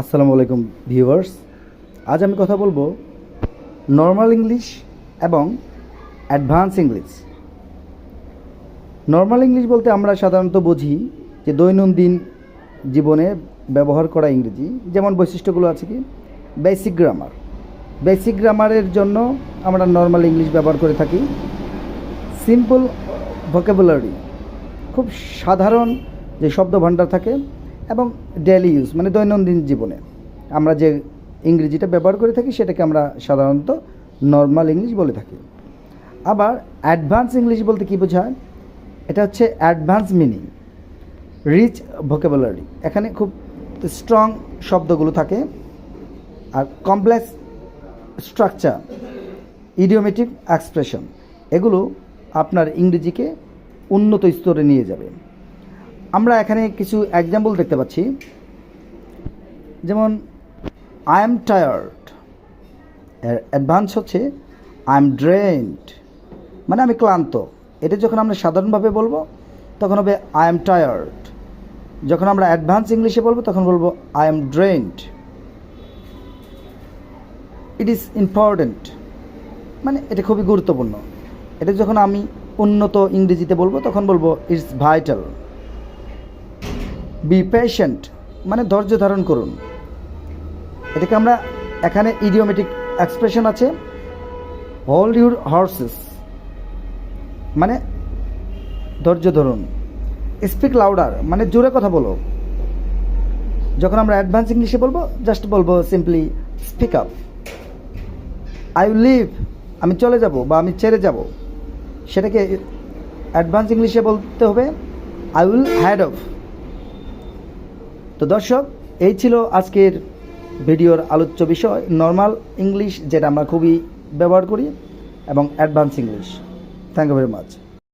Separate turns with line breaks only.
আসসালামু আলাইকুম, ভিউয়ার্স। আজ আমি কথা বলব নর্মাল ইংলিশ এবং অ্যাডভান্স ইংলিশ নর্মাল ইংলিশ বলতে আমরা সাধারণত বুঝি যে দৈনন্দিন জীবনে ব্যবহার করা ইংরেজি, যেমন বৈশিষ্ট্যগুলো আছে কি? বেসিক গ্রামার বেসিক গ্রামারের জন্য আমরা নর্মাল ইংলিশ ব্যবহার করে থাকি। সিম্পল ভোকাবুলারি খুব সাধারণ যে শব্দ ভাণ্ডার থাকে এবং ডেলি ইউজ মানে দৈনন্দিন জীবনে। আমরা যে ইংরেজিটা ব্যবহার করে থাকি, সেটাকে আমরা সাধারণত নর্মাল ইংলিশ বলে থাকি। আবার অ্যাডভান্স ইংলিশ বলতে কী বোঝায়? এটা হচ্ছে অ্যাডভান্স মিনিং রিচ ভোকাবুলারি এখানে খুব স্ট্রং শব্দগুলো থাকে, আর কমপ্লেক্স স্ট্রাকচার ইডিওমেটিক এক্সপ্রেশন এগুলো আপনার ইংরেজিকে উন্নত স্তরে নিয়ে যাবে। আমরা এখানে কিছু এক্সাম্পল দেখতে পাচ্ছি। যেমন আই এম টায়ার্ড এর অ্যাডভান্স হচ্ছে আই এম ড্রেন্ড মানে আমি ক্লান্ত। এটা যখন আমরা সাধারণভাবে বলব, তখন হবে আই এম টায়ার্ড যখন আমরা অ্যাডভান্স ইংলিশে বলব, তখন বলব I am drained it is important মানে এটা খুবই গুরুত্বপূর্ণ। এটা যখন আমি উন্নত ইংরেজিতে বলব, তখন বলব ইটস ভাইটাল বি পেশেন্ট মানে ধৈর্য ধারণ করুন। এটাকে আমরা এখানে ইডিওমেটিক এক্সপ্রেশন আছে হোল্ড ইউর হর্সেস মানে ধৈর্য ধরুন। স্পিক লাউডার মানে জোরে কথা বলো। যখন আমরা অ্যাডভান্স ইংলিশে বলব জাস্ট বলব simply speak up I leave আমি চলে যাব বা আমি ছেড়ে যাব। সেটাকে অ্যাডভান্স ইংলিশে বলতে হবে আই উইল হ্যাড অফ তো দর্শক, এই ছিল আজকের ভিডিওর আলোচ্য বিষয় নর্মাল ইংলিশ যেটা আমরা খুবই ব্যবহার করি, এবং advance English thank you very much